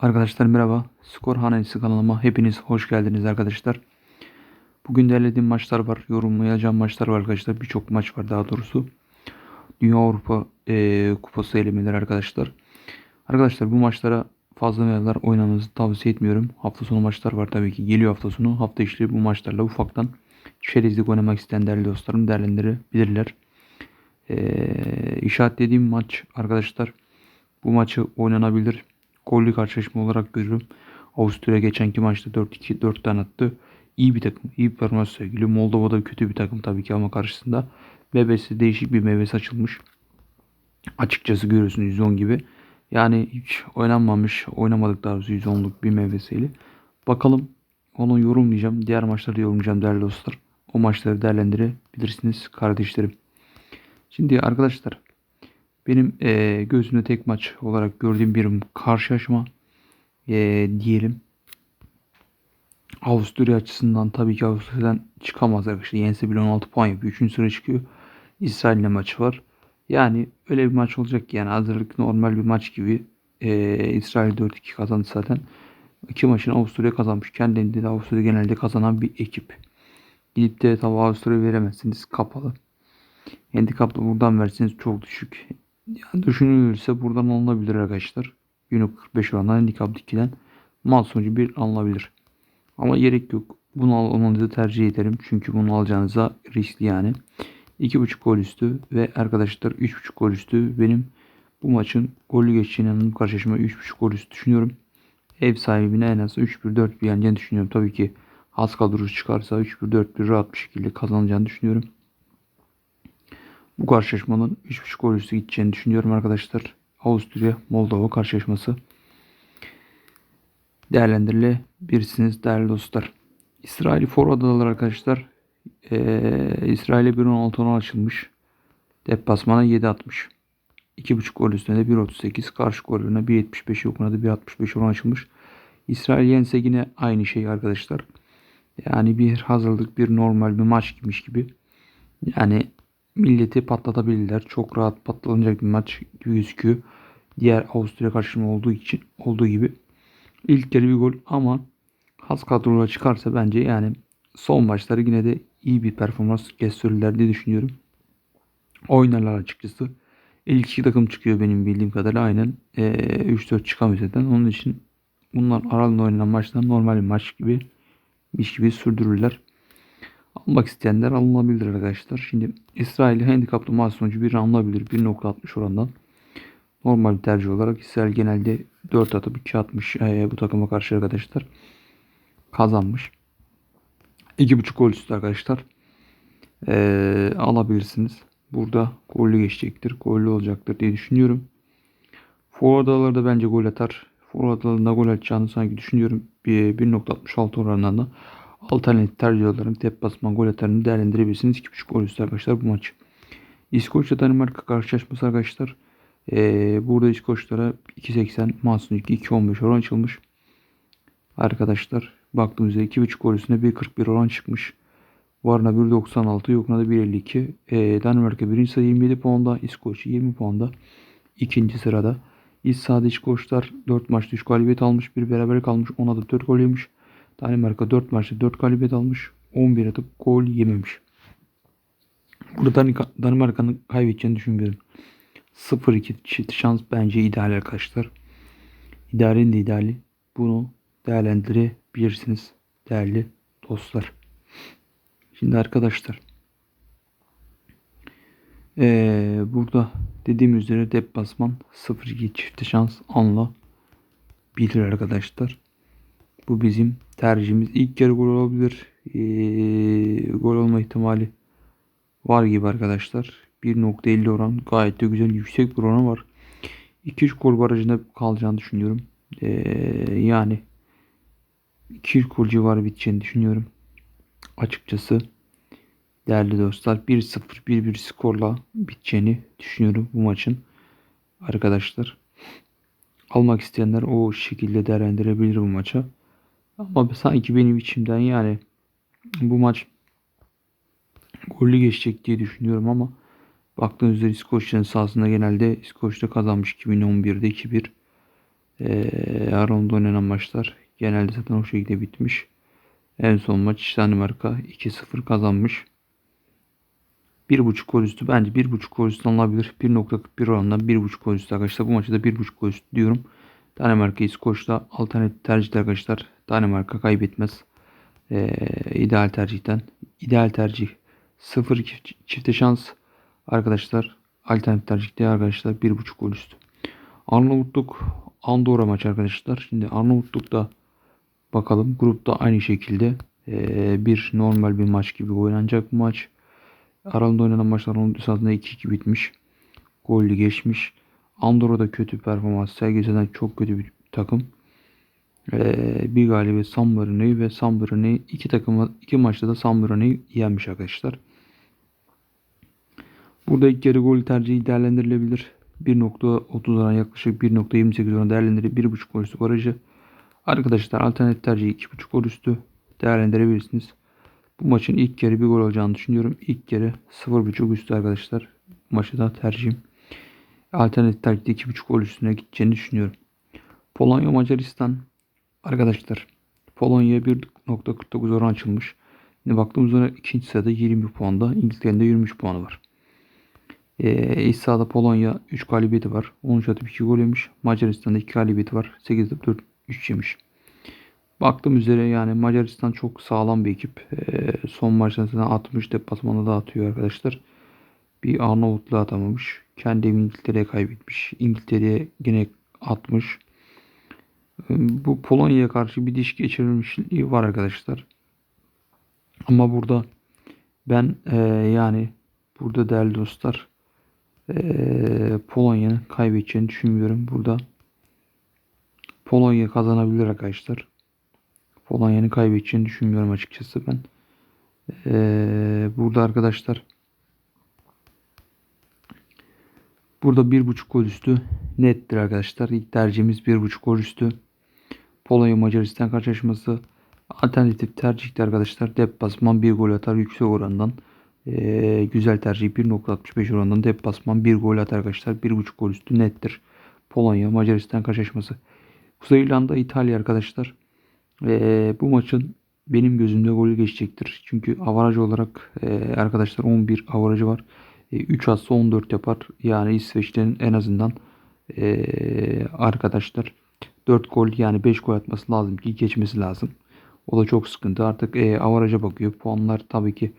Arkadaşlar merhaba. Skor Hanesi kanalıma hepiniz hoş geldiniz arkadaşlar. Bugün derlediğim maçlar var. Yorumlayacağım maçlar var arkadaşlar. Birçok maç var daha doğrusu. Dünya Avrupa eee, Kupası elemeleri arkadaşlar. Arkadaşlar bu maçlara fazla meyveler oynamanızı tavsiye etmiyorum. Hafta sonu maçlar var tabii ki. Geliyor hafta sonu. Hafta içi bu maçlarla ufaktan çerezlik oynamak isteyen değerli dostlarım değerlendirebilirler. Eee işaretlediğim maç arkadaşlar. Bu maçı oynanabilir. Gollü karşılaşma olarak görüyorum. Avusturya geçenki maçta 4-2 4 tane attı. İyi bir takım. iyi bir performans sergiliyor. Moldova'da kötü bir takım tabii ki ama karşısında bebesi değişik bir meyvesi açılmış. Açıkçası görüyorsun 110 gibi. Yani hiç oynanmamış, oynamadık daha doğrusu 110'luk bir meyvesiyle. Bakalım onu yorumlayacağım. Diğer maçları yorumlayacağım değerli dostlar. O maçları değerlendirebilirsiniz kardeşlerim. Şimdi arkadaşlar benim eee gözümde tek maç olarak gördüğüm bir karşılaşma eee, diyelim. Avusturya açısından tabii ki Avusturya'dan çıkamaz arkadaşlar. Yense bile 16 puan yapıyor. 3. sıra çıkıyor. İsrail'le maçı var. Yani öyle bir maç olacak ki yani hazırlık normal bir maç gibi. Eee İsrail 4-2 kazandı zaten. İki maçını Avusturya kazanmış. Kendinde de Avusturya genelde kazanan bir ekip. Gidip de tabii Avusturya veremezsiniz. Kapalı. Handikaplı buradan verseniz çok düşük. Yani düşünülürse buradan alınabilir arkadaşlar. Günü 45 oranından handikap 2'den mal sonucu 1 alınabilir. Ama gerek yok. Bunu almanızı tercih ederim. Çünkü bunu alacağınıza riskli yani. 2.5 gol üstü ve arkadaşlar 3.5 gol üstü benim bu maçın gollü geçeceğini bu karşılaşma 3.5 gol üstü düşünüyorum. Ev sahibine en az 3-1-4 bir yeneceğini düşünüyorum. Tabii ki az kadrosu çıkarsa 3-1-4 rahat bir şekilde kazanacağını düşünüyorum. Bu karşılaşmanın 3.5 gol üstü gideceğini düşünüyorum arkadaşlar. Avusturya Moldova karşılaşması değerlendirilebilirsiniz değerli dostlar. İsrail forward adaları arkadaşlar. Ee, İsrail'e 1.16 oran açılmış. Deplasmana 7.60. 2.5 gol üstüne de 1.38. Karşı golüne 1.75 yokuna da 1.65 oran açılmış. İsrail yense yine aynı şey arkadaşlar. Yani bir hazırlık bir normal bir maç gibiymiş gibi. Yani milleti patlatabilirler. Çok rahat patlanacak bir maç gibi gözüküyor. Diğer Avusturya karşılama olduğu için olduğu gibi. İlk yarı bir gol ama has kadroya çıkarsa bence yani son maçları yine de iyi bir performans gösterirler diye düşünüyorum. Oynarlar açıkçası. İlk iki takım çıkıyor benim bildiğim kadarıyla aynen ee, 3-4 çıkamıyor zaten. Onun için bunlar aralarında oynanan maçlar normal bir maç gibi iş gibi sürdürürler. Almak isteyenler alınabilir arkadaşlar. Şimdi İsrail handikaplı maç sonucu bir alınabilir. 1.60 orandan. Normal tercih olarak İsrail genelde 4 atıp 2 atmış e, bu takıma karşı arkadaşlar. Kazanmış. 2.5 gol üstü arkadaşlar. E, alabilirsiniz. Burada gollü geçecektir. Gollü olacaktır diye düşünüyorum. Forward da bence gol atar. Forward gol atacağını sanki düşünüyorum. 1.66 oranından da alternatif tercih olarak deplasman gol atarını değerlendirebilirsiniz. 2.5 gol üstü arkadaşlar bu maç. İskoçya Danimarka karşılaşması arkadaşlar. Ee, burada İskoçlara 2.80 Mahsun 2 2.15 oran açılmış. Arkadaşlar baktığımızda 2.5 gol üstüne 1.41 oran çıkmış. Varna 1.96 yokuna da 1.52. Ee, Danimarka 1. sırada 27 puanda. İskoçya 20 puanda. ikinci sırada. İç sahada İskoçlar 4 maçta 3 galibiyet almış. Bir beraber kalmış. Ona da 4 gol yemiş. Danimarka 4 maçta 4 galibiyet almış. 11 atıp gol yememiş. Burada Danimarka'nın kaybedeceğini düşünmüyorum. 0-2 çift şans bence ideal arkadaşlar. İdarenin de ideali. Bunu değerlendirebilirsiniz değerli dostlar. Şimdi arkadaşlar ee, burada dediğim üzere deplasman 0-2 çift şans anla bilir arkadaşlar. Bu bizim tercihimiz. İlk yarı gol olabilir. Ee, gol olma ihtimali var gibi arkadaşlar. 1.50 oran gayet de güzel yüksek bir oranı var. 2-3 gol barajında kalacağını düşünüyorum. Ee, yani 2 gol civarı biteceğini düşünüyorum. Açıkçası değerli dostlar 1-0 1-1 skorla biteceğini düşünüyorum bu maçın. Arkadaşlar almak isteyenler o şekilde değerlendirebilir bu maça. Ama sanki benim içimden yani bu maç gollü geçecek diye düşünüyorum ama baktığınızda İskoçya'nın sahasında genelde İskoçya kazanmış 2011'de 2-1. Ee, Aron'da oynanan maçlar genelde zaten o şekilde bitmiş. En son maç Danimarka 2-0 kazanmış. 1.5 gol üstü bence 1.5 gol üstü alınabilir. 1.41 oranından 1.5 gol üstü arkadaşlar. Bu maçta da 1.5 gol üstü diyorum. Danimarka İskoç'ta alternatif tercih arkadaşlar. Danimarka kaybetmez. Ee, ideal tercihten. ideal tercih 0 çifte şans arkadaşlar. Alternatif tercihte arkadaşlar 1.5 gol üstü. Arnavutluk Andorra maç arkadaşlar. Şimdi Arnavutluk'ta bakalım. Grupta aynı şekilde ee, bir normal bir maç gibi oynanacak bu maç. Aralıkta oynanan maçlar onun esasında 2-2 bitmiş. Gollü geçmiş. Andorra'da kötü performans sergilesen çok kötü bir takım. Ee, bir galibiyet San Mariно'yu ve San Marino'yu iki takımı iki maçta da San Marino'yu yenmiş arkadaşlar. Burada ilk yarı gol tercihi değerlendirilebilir. 1.30 oran yaklaşık 1.28 oran değerlendirilip 1.5 gol üstü barajı. Arkadaşlar alternatif tercihi 2.5 gol üstü değerlendirebilirsiniz. Bu maçın ilk yarı bir gol olacağını düşünüyorum. İlk yarı 0.5 üstü arkadaşlar. Maçı da tercihim. Alternatif tercihte 2.5 gol üstüne gideceğini düşünüyorum. Polonya Macaristan arkadaşlar. Polonya 1.49 oran açılmış. Şimdi baktığımız zaman ikinci sırada 20 puanda. İngiltere'nin de 23 puanı var. Ee, iç sahada Polonya 3 galibiyeti var. 13 atıp 2 gol yemiş. Macaristan'da 2 galibiyeti var. 8 atıp 4 3 yemiş. Baktığım üzere yani Macaristan çok sağlam bir ekip. Ee, son maçlarında 60 deplasmanı da atıyor arkadaşlar. Bir Arnavutluğa atamamış. Kendi evi İngiltere'ye kaybetmiş. İngiltere'ye yine atmış. Bu Polonya'ya karşı bir diş geçirilmişliği var arkadaşlar. Ama burada ben e, yani burada değerli dostlar e, Polonya'nın kaybedeceğini düşünmüyorum. Burada Polonya kazanabilir arkadaşlar. Polonya'nın kaybedeceğini düşünmüyorum açıkçası ben. Ee, burada arkadaşlar burada bir buçuk gol üstü nettir arkadaşlar. İlk tercihimiz bir buçuk gol üstü. Polonya Macaristan karşılaşması alternatif tercihti arkadaşlar. Deplasman bir gol atar yüksek orandan. Ee, güzel tercih 1.65 orandan deplasman bir gol atar arkadaşlar. Bir buçuk gol üstü nettir. Polonya Macaristan karşılaşması. Kuzey İrlanda İtalya arkadaşlar. Ee, bu maçın benim gözümde golü geçecektir. Çünkü avaraj olarak e, arkadaşlar 11 avarajı var. E, 3 atsa 14 yapar. Yani İsveç'ten en azından e, arkadaşlar 4 gol yani 5 gol atması lazım ki geçmesi lazım. O da çok sıkıntı. Artık e, avaraja bakıyor. Puanlar tabii ki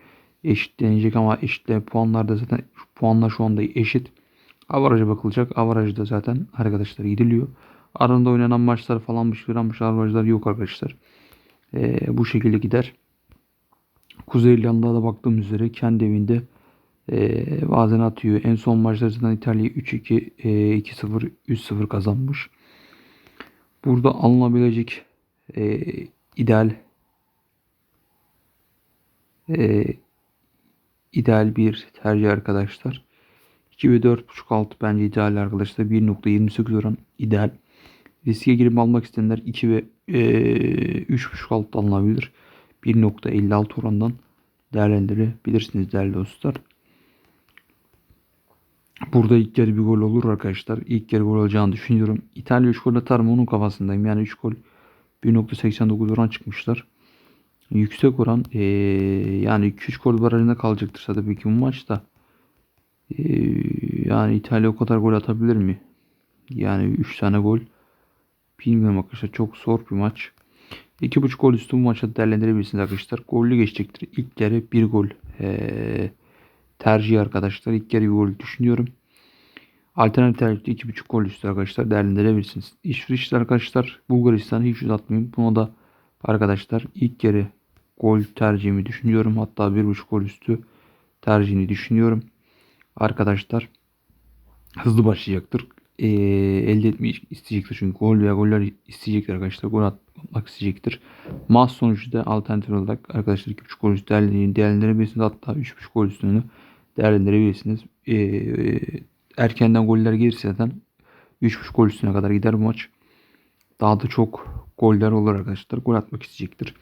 eşitlenecek ama eşitle puanlar da zaten puanlar şu anda eşit. Avaraja bakılacak. Avarajı da zaten arkadaşlar gidiliyor. Aranda oynanan maçlar falanmış filanmış avarajlar yok arkadaşlar. E, bu şekilde gider. Kuzey İrlanda'da da baktığım üzere kendi evinde e, bazen atıyor. En son maçlarda zaten İtalya 3-2, e, 2-0, 3-0 kazanmış. Burada alınabilecek e, ideal e, ideal bir tercih arkadaşlar. 2 ve 4.5 alt bence ideal arkadaşlar. 1.28 oran ideal. Riske girip almak isteyenler 2 ve e, 3.5 alt alınabilir. 1.56 orandan değerlendirebilirsiniz değerli dostlar. Burada ilk yarı bir gol olur arkadaşlar. İlk yarı gol olacağını düşünüyorum. İtalya 3 gol atar mı onun kafasındayım. Yani 3 gol 1.89 oran çıkmışlar. Yüksek oran ee, yani 2-3 gol barajında kalacaktır tabii ki bu maçta. Ee, yani İtalya o kadar gol atabilir mi? Yani 3 tane gol. Bilmiyorum arkadaşlar çok zor bir maç. 2.5 gol üstü bu maçta değerlendirebilirsiniz arkadaşlar. Gollü geçecektir. İlk yarı 1 gol ee, tercih arkadaşlar. İlk yarı bir gol düşünüyorum. Alternatif tercihte 2.5 gol üstü arkadaşlar değerlendirebilirsiniz. İsviçre arkadaşlar Bulgaristan'ı hiç uzatmayayım. Buna da arkadaşlar ilk yarı gol tercihimi düşünüyorum. Hatta 1.5 gol üstü tercihini düşünüyorum. Arkadaşlar hızlı başlayacaktır. Ee, elde etmeyi isteyecektir. Çünkü gol veya goller isteyecektir arkadaşlar. Gol atmak isteyecektir. Maç sonucu da alternatif olarak arkadaşlar 2.5 gol üstü değerlendirebilirsiniz. Hatta 3.5 gol üstünü değerlendirebilirsiniz. Ee, erkenden goller gelirse zaten 3.5 gol üstüne kadar gider bu maç. Daha da çok goller olur arkadaşlar. Gol atmak isteyecektir.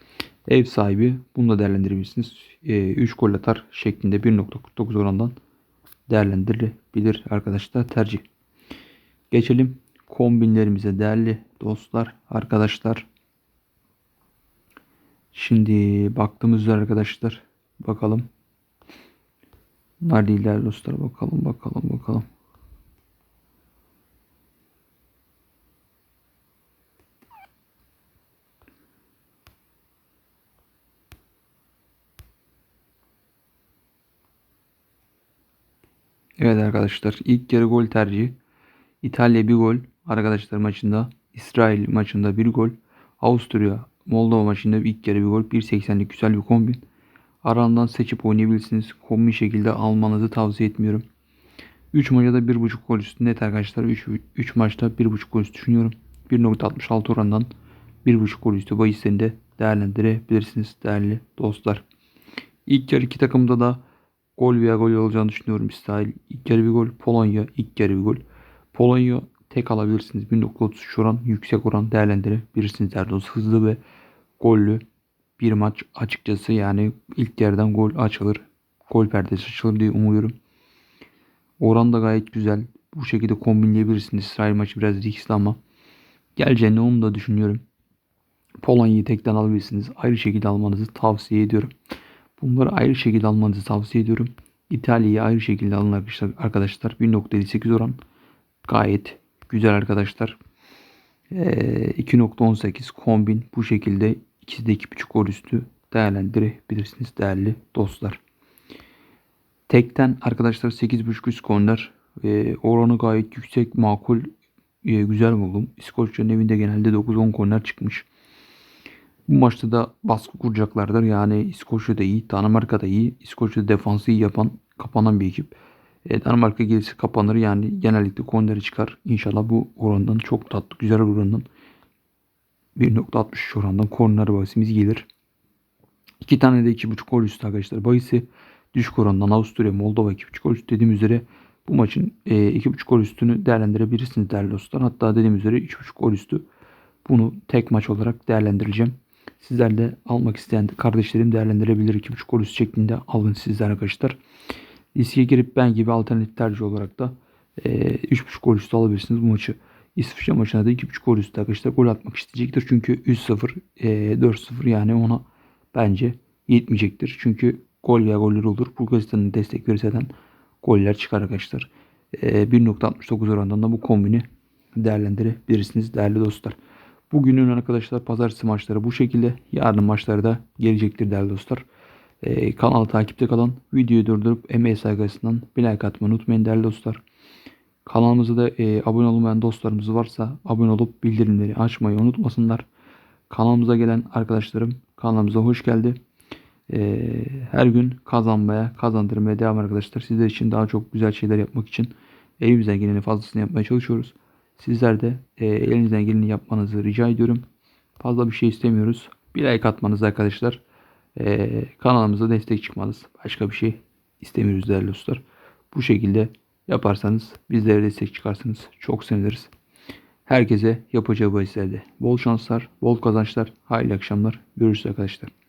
Ev sahibi bunu da değerlendirebilirsiniz. E, 3 gol atar şeklinde 1.49 orandan değerlendirilebilir arkadaşlar tercih. Geçelim kombinlerimize değerli dostlar, arkadaşlar. Şimdi baktığımız üzere arkadaşlar bakalım. Değerli dostlar bakalım bakalım bakalım. Evet arkadaşlar ilk yarı gol tercihi. İtalya bir gol arkadaşlar maçında. İsrail maçında bir gol. Avusturya Moldova maçında ilk yarı bir gol. 1.80'lik güzel bir kombin. Arandan seçip oynayabilirsiniz. Kombin şekilde almanızı tavsiye etmiyorum. 3 maçta da 1.5 gol üstü net arkadaşlar. 3, 3 maçta 1.5 gol üstü düşünüyorum. 1.66 orandan 1.5 gol üstü bahislerini de değerlendirebilirsiniz değerli dostlar. İlk yarı iki takımda da gol veya gol olacağını düşünüyorum. İsrail ilk yarı bir gol. Polonya ilk yarı bir gol. Polonya tek alabilirsiniz. 1.33 oran yüksek oran değerlendirebilirsiniz. Erdoğan hızlı ve gollü bir maç açıkçası yani ilk yerden gol açılır. Gol perdesi açılır diye umuyorum. Oran da gayet güzel. Bu şekilde kombinleyebilirsiniz. İsrail maçı biraz riskli ama geleceğini onu da düşünüyorum. Polonya'yı tekten alabilirsiniz. Ayrı şekilde almanızı tavsiye ediyorum. Bunları ayrı şekilde almanızı tavsiye ediyorum. İtalya'yı ayrı şekilde alın arkadaşlar. arkadaşlar. 1.58 oran gayet güzel arkadaşlar. Ee, 2.18 kombin bu şekilde ikisi de 2.5 gol üstü değerlendirebilirsiniz değerli dostlar. Tekten arkadaşlar 8.5 üst korner. Ee, oranı gayet yüksek makul e, güzel buldum. İskoçya'nın evinde genelde 9-10 korner çıkmış. Bu maçta da baskı kuracaklardır. Yani İskoçya da iyi, Danimarka da iyi. İskoçya defansı iyi yapan, kapanan bir ekip. E, Danimarka gelirse kapanır. Yani genellikle korneri çıkar. İnşallah bu orandan çok tatlı, güzel bir orandan 1.63 orandan korner bahisimiz gelir. İki tane de 2.5 gol üstü arkadaşlar. Bahisi düşük orandan Avusturya, Moldova 2.5 gol üstü dediğim üzere bu maçın e, 2.5 gol üstünü değerlendirebilirsiniz değerli dostlar. Hatta dediğim üzere 3.5 gol üstü bunu tek maç olarak değerlendireceğim. Sizler de almak isteyen kardeşlerim değerlendirebilir. 2.5 gol üstü şeklinde alın sizler arkadaşlar. Riske girip ben gibi alternatif tercih olarak da e, 3.5 gol üstü alabilirsiniz bu maçı. İsviçre maçına da 2.5 gol üstü arkadaşlar gol atmak isteyecektir. Çünkü 3-0, e, 4-0 yani ona bence yetmeyecektir. Çünkü gol veya goller olur. Bulgaristan'ın destek verirse zaten goller çıkar arkadaşlar. E, 1.69 oranından da bu kombini değerlendirebilirsiniz değerli dostlar. Bugünün arkadaşlar pazartesi maçları bu şekilde. Yarın maçları da gelecektir değerli dostlar. Ee, kanalı takipte kalan videoyu durdurup emeği saygısından bir like atmayı unutmayın değerli dostlar. Kanalımıza da e, abone olmayan dostlarımız varsa abone olup bildirimleri açmayı unutmasınlar. Kanalımıza gelen arkadaşlarım kanalımıza hoş geldi. E, her gün kazanmaya, kazandırmaya devam arkadaşlar. Sizler için daha çok güzel şeyler yapmak için elimizden geleni fazlasını yapmaya çalışıyoruz. Sizler de e, elinizden geleni yapmanızı rica ediyorum. Fazla bir şey istemiyoruz. Bir like atmanız arkadaşlar. E, kanalımıza destek çıkmanız. Başka bir şey istemiyoruz değerli dostlar. Bu şekilde yaparsanız bizlere destek çıkarsanız çok seviniriz. Herkese yapacağı bahislerde bol şanslar, bol kazançlar, hayırlı akşamlar. Görüşürüz arkadaşlar.